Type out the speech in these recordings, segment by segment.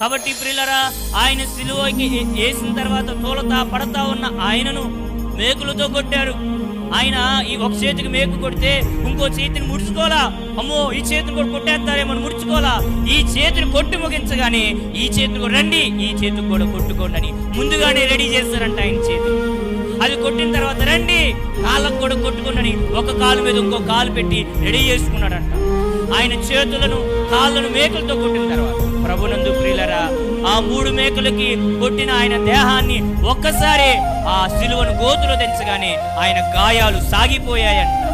కాబట్టి ప్రిల్లరా ఆయన సిలువకి వేసిన తర్వాత తోలతా పడతా ఉన్న ఆయనను మేకులతో కొట్టారు. ఆయన ఈ ఒక చేతికి మేకు కొడితే ఇంకో చేతిని ముడుచుకోలా అమ్మో ఈ చేతిని కూడా కొట్టేస్తారేమో ముడుచుకోలా ఈ చేతిని కొట్టి ముగించగానే ఈ చేతిని కూడా రండి ఈ చేతికి కూడా కొట్టుకోండి అని ముందుగానే రెడీ చేస్తారంట ఆయన చేతి. అది కొట్టిన తర్వాత రండి కాళ్ళకు కూడా కొట్టుకోండి ఒక కాలు మీద ఇంకో కాలు పెట్టి రెడీ చేసుకున్నాడంట. ఆయన చేతులను కాళ్ళను మేకలతో కొట్టిన తర్వాత ప్రభునందు ఆ మూడు మేకలకి కొట్టిన ఆయన దేహాన్ని ఒక్కసారి ఆ సిలువను గోతులో తెంచగానే ఆయన గాయాలు సాగిపోయాయంట.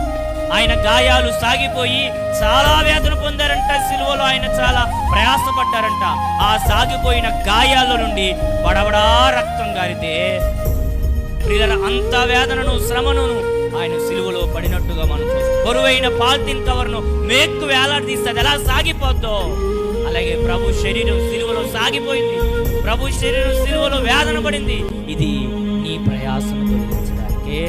ఆయన గాయాలు సాగిపోయి చాలా వేదన పొందారంట. సిలువలో ఆయన చాలా ప్రయాసపడ్డారంట. ఆ సాగిపోయిన గాయాల నుండి బడబడా రక్తం గారితే ప్రియుల అంత వేదనను శ్రమను ఆయన సిలువలో పడినట్టుగా మనం చూస్తాం. బరువైన పాల్తిన్ కవర్ను మేక్కు వేలాడదీస్తే అది ఎలా సాగిపోద్దో? అలాగే ప్రభు శరీరం సిలువలో సాగిపోయింది. ప్రభు శరీరం సిలువలో వేదన పడింది. ఇది నీ ప్రయాసం తొలగించడానికే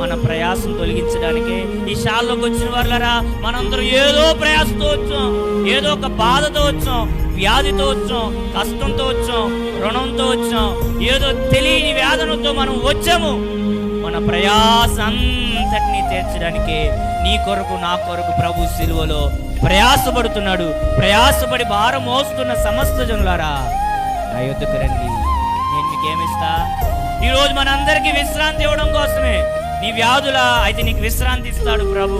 మన ప్రయాసం తొలగించడానికే ఈ షాల్లోకి వచ్చిన వాళ్ళరా మనందరం ఏదో ప్రయాసంతో వచ్చాం ఏదో ఒక బాధతో వచ్చాం వ్యాధితో వచ్చాం కష్టంతో వచ్చాం రుణంతో వచ్చాం ఏదో తెలియని వేదనతో మనం వచ్చాము. మన ప్రయాసం అంతటినీ తీర్చడానికి నీ కొరకు నా కొరకు ప్రభు సిలువలో ప్రయాసపడుతున్నాడు. ప్రయాసపడి భారం మోస్తున్న సమస్త జనులారా నా యొద్దకు రండి. నేను మీకేమిస్తా? ఈరోజు మనందరికీ విశ్రాంతి ఇవ్వడం కోసమే. నీ వ్యాధుల అయితే నీకు విశ్రాంతి ఇస్తాడు ప్రభు.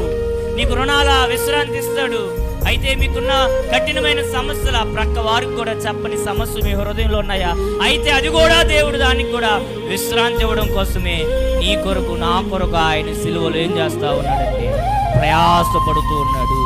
నీకు రుణాల విశ్రాంతి ఇస్తాడు అయితే మీకున్న కఠినమైన సమస్యల ప్రక్క వారికి కూడా చెప్పని సమస్యలు మీ హృదయంలో ఉన్నాయా? అయితే అది కూడా దేవుడు దానికి కూడా విశ్రాంతి ఇవ్వడం కోసమే. నీ కొరకు నా కొరకు ఆయన సిలువలు ఏం చేస్తా ఉన్నాడంటే ప్రయాసపడుతూ ఉన్నాడు.